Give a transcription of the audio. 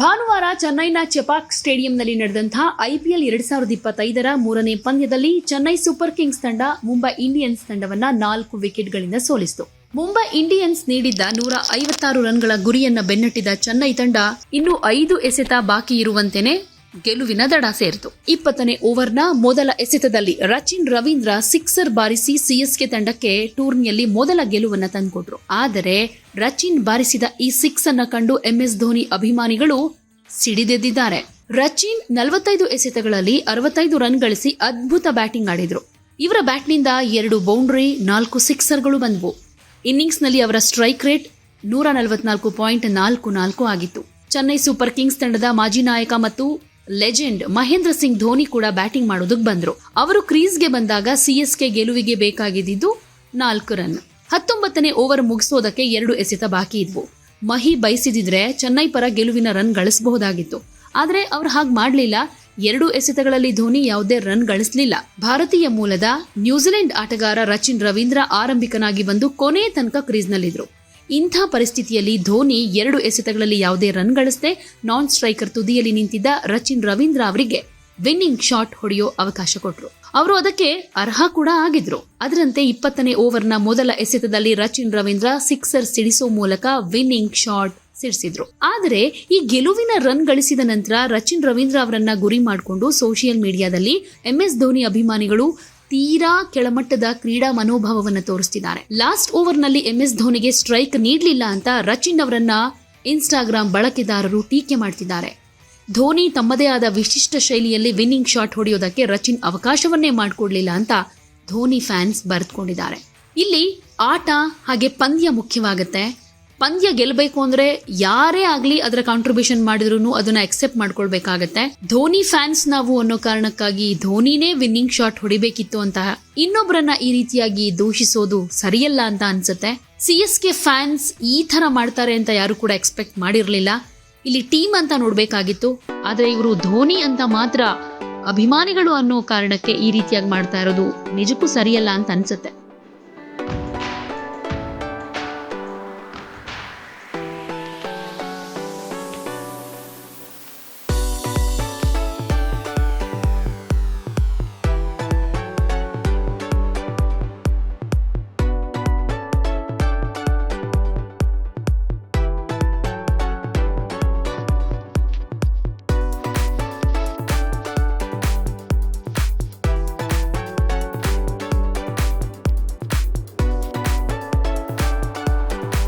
ಭಾನುವಾರ ಚೆನ್ನೈನ ಚೆಪಾಕ್ ಸ್ಟೇಡಿಯಂನಲ್ಲಿ ನಡೆದಂತಹ ಐಪಿಎಲ್ ಎರಡ್ ಸಾವಿರದ ಇಪ್ಪತ್ತೈದರ ಮೂರನೇ ಪಂದ್ಯದಲ್ಲಿ ಚೆನ್ನೈ ಸೂಪರ್ ಕಿಂಗ್ಸ್ ತಂಡ ಮುಂಬೈ ಇಂಡಿಯನ್ಸ್ ತಂಡವನ್ನ ನಾಲ್ಕು ವಿಕೆಟ್ಗಳಿಂದ ಸೋಲಿಸಿತು. ಮುಂಬೈ ಇಂಡಿಯನ್ಸ್ ನೀಡಿದ್ದ ನೂರ ಐವತ್ತಾರು ರನ್ಗಳ ಗುರಿಯನ್ನ ಬೆನ್ನಟ್ಟಿದ ಚೆನ್ನೈ ತಂಡ ಇನ್ನೂ ಐದು ಎಸೆತ ಬಾಕಿ ಇರುವಂತೆಯೇ ಗೆಲುವಿನ ದಡ ಸೇರಿತು. ಇಪ್ಪತ್ತನೇ ಓವರ್ನ ಮೊದಲ ಎಸೆತದಲ್ಲಿ ರಚಿನ್ ರವೀಂದ್ರ ಸಿಕ್ಸರ್ ಬಾರಿಸಿ ಸಿಎಸ್ಕೆ ತಂಡಕ್ಕೆ ಟೂರ್ನಿಯಲ್ಲಿ ಮೊದಲ ಗೆಲುವನ್ನು ತಂದುಕೊಟ್ರು. ಆದರೆ ರಚಿನ್ ಬಾರಿಸಿದ ಈ ಸಿಕ್ಸ್ ಅನ್ನ ಕಂಡು ಎಂಎಸ್ ಧೋನಿ ಅಭಿಮಾನಿಗಳು ಸಿಡಿದೆದ್ದಿದ್ದಾರೆ. ರಚಿನ್ ನಲವತ್ತೈದು ಎಸೆತಗಳಲ್ಲಿ ಅರವತ್ತೈದು ರನ್ ಗಳಿಸಿ ಅದ್ಭುತ ಬ್ಯಾಟಿಂಗ್ ಆಡಿದ್ರು. ಇವರ ಬ್ಯಾಟ್ನಿಂದ ಎರಡು ಬೌಂಡ್ರಿ, ನಾಲ್ಕು ಸಿಕ್ಸರ್ಗಳು ಬಂದವು. ಇನ್ನಿಂಗ್ಸ್ನಲ್ಲಿ ಅವರ ಸ್ಟ್ರೈಕ್ ರೇಟ್ ನೂರ ನಲವತ್ನಾಲ್ಕು ಪಾಯಿಂಟ್ ನಾಲ್ಕು ನಾಲ್ಕು ಆಗಿತ್ತು. ಚೆನ್ನೈ ಸೂಪರ್ ಕಿಂಗ್ಸ್ ತಂಡದ ಮಾಜಿ ನಾಯಕ ಮತ್ತು ಲೆಜೆಂಡ್ ಮಹೇಂದ್ರ ಸಿಂಗ್ ಧೋನಿ ಕೂಡ ಬ್ಯಾಟಿಂಗ್ ಮಾಡೋದಕ್ಕೆ ಬಂದರು. ಅವರು ಕ್ರೀಸ್ಗೆ ಬಂದಾಗ ಸಿಎಸ್ಕೆ ಗೆಲುವಿಗೆ ಬೇಕಾಗಿದ್ದು ನಾಲ್ಕು ರನ್. ಹತ್ತೊಂಬತ್ತನೇ ಓವರ್ ಮುಗಿಸೋದಕ್ಕೆ ಎರಡು ಎಸೆತ ಬಾಕಿ ಇದ್ವು. ಮಹಿ ಬಯಸಿದಿದ್ರೆ ಚೆನ್ನೈ ಪರ ಗೆಲುವಿನ ರನ್ ಗಳಿಸಬಹುದಾಗಿತ್ತು. ಆದರೆ ಅವ್ರು ಹಾಗೆ ಮಾಡಲಿಲ್ಲ. ಎರಡು ಎಸೆತಗಳಲ್ಲಿ ಧೋನಿ ಯಾವುದೇ ರನ್ ಗಳಿಸಲಿಲ್ಲ. ಭಾರತೀಯ ಮೂಲದ ನ್ಯೂಜಿಲೆಂಡ್ ಆಟಗಾರ ರಚಿನ್ ರವೀಂದ್ರ ಆರಂಭಿಕನಾಗಿ ಬಂದು ಕೊನೆಯ ತನಕ ಕ್ರೀಸ್ನಲ್ಲಿದ್ರು. ಇಂಥ ಪರಿಸ್ಥಿತಿಯಲ್ಲಿ ಧೋನಿ ಎರಡು ಎಸೆತಗಳಲ್ಲಿ ಯಾವುದೇ ರನ್ ಗಳಿಸದೆ ನಾನ್ ಸ್ಟ್ರೈಕರ್ ತುದಿಯಲ್ಲಿ ನಿಂತಿದ್ದ ರಚಿನ್ ರವೀಂದ್ರ ಅವರಿಗೆ ವಿನ್ನಿಂಗ್ ಶಾಟ್ ಹೊಡೆಯೋ ಅವಕಾಶ ಕೊಟ್ಟರು ಅವರು ಅದಕ್ಕೆ ಅರ್ಹ ಕೂಡ ಆಗಿದ್ರು. ಅದರಂತೆ ಇಪ್ಪತ್ತನೇ ಓವರ್ನ ಮೊದಲ ಎಸೆತದಲ್ಲಿ ರಚಿನ್ ರವೀಂದ್ರ ಸಿಕ್ಸರ್ ಸಿಡಿಸೋ ಮೂಲಕ ವಿನ್ನಿಂಗ್ ಶಾಟ್ ಸಿಡಿಸಿದ್ರು. ಆದರೆ ಈ ಗೆಲುವಿನ ರನ್ ಗಳಿಸಿದ ನಂತರ ರಚಿನ್ ರವೀಂದ್ರ ಅವರನ್ನ ಗುರಿ ಮಾಡಿಕೊಂಡು ಸೋಷಿಯಲ್ ಮೀಡಿಯಾದಲ್ಲಿ ಎಂಎಸ್ ಧೋನಿ ಅಭಿಮಾನಿಗಳು ತೀರಾ ಕೆಳಮಟ್ಟದ ಕ್ರೀಡಾ ಮನೋಭಾವವನ್ನು ತೋರಿಸ್ತಿದ್ದಾರೆ. ಲಾಸ್ಟ್ ಓವರ್ನಲ್ಲಿ ಎಂಎಸ್ ಧೋನಿಗೆ ಸ್ಟ್ರೈಕ್ ನೀಡಲಿಲ್ಲ ಅಂತ ರಚಿನ್ ಅವರನ್ನ ಇನ್ಸ್ಟಾಗ್ರಾಮ್ ಬಳಕೆದಾರರು ಟೀಕೆ ಮಾಡ್ತಿದ್ದಾರೆ. ಧೋನಿ ತಮ್ಮದೇ ಆದ ವಿಶಿಷ್ಟ ಶೈಲಿಯಲ್ಲಿ ವಿನ್ನಿಂಗ್ ಶಾಟ್ ಹೊಡೆಯೋದಕ್ಕೆ ರಚಿನ್ ಅವಕಾಶವನ್ನೇ ಮಾಡಿಕೊಡ್ಲಿಲ್ಲ ಅಂತ ಧೋನಿ ಫ್ಯಾನ್ಸ್ ಬರೆದುಕೊಂಡಿದ್ದಾರೆ. ಇಲ್ಲಿ ಆಟ ಹಾಗೆ ಪಂದ್ಯ ಮುಖ್ಯವಾಗುತ್ತೆ. ಪಂದ್ಯ ಗೆಲ್ಲಬೇಕು ಅಂದ್ರೆ ಯಾರೇ ಆಗ್ಲಿ ಅದರ ಕಾಂಟ್ರಿಬ್ಯೂಷನ್ ಮಾಡಿದ್ರು ಅದನ್ನ ಅಕ್ಸೆಪ್ಟ್ ಮಾಡ್ಕೊಳ್ಬೇಕಾಗತ್ತೆ. ಧೋನಿ ಫ್ಯಾನ್ಸ್ ನಾವು ಅನ್ನೋ ಕಾರಣಕ್ಕಾಗಿ ಧೋನಿನೇ ವಿನ್ನಿಂಗ್ ಶಾಟ್ ಹೊಡಿಬೇಕಿತ್ತು ಅಂತ ಇನ್ನೊಬ್ಬರನ್ನ ಈ ರೀತಿಯಾಗಿ ದೂಷಿಸೋದು ಸರಿಯಲ್ಲ ಅಂತ ಅನ್ಸುತ್ತೆ. ಸಿ ಎಸ್ ಕೆ ಫ್ಯಾನ್ಸ್ ಈ ತರ ಮಾಡ್ತಾರೆ ಅಂತ ಯಾರು ಕೂಡ ಎಕ್ಸ್ಪೆಕ್ಟ್ ಮಾಡಿರಲಿಲ್ಲ. ಇಲ್ಲಿ ಟೀಮ್ ಅಂತ ನೋಡ್ಬೇಕಾಗಿತ್ತು. ಆದ್ರೆ ಇವರು ಧೋನಿ ಅಂತ ಮಾತ್ರ ಅಭಿಮಾನಿಗಳು ಅನ್ನೋ ಕಾರಣಕ್ಕೆ ಈ ರೀತಿಯಾಗಿ ಮಾಡ್ತಾ ಇರೋದು ನಿಜಕ್ಕೂ ಸರಿಯಲ್ಲ ಅಂತ ಅನ್ಸುತ್ತೆ.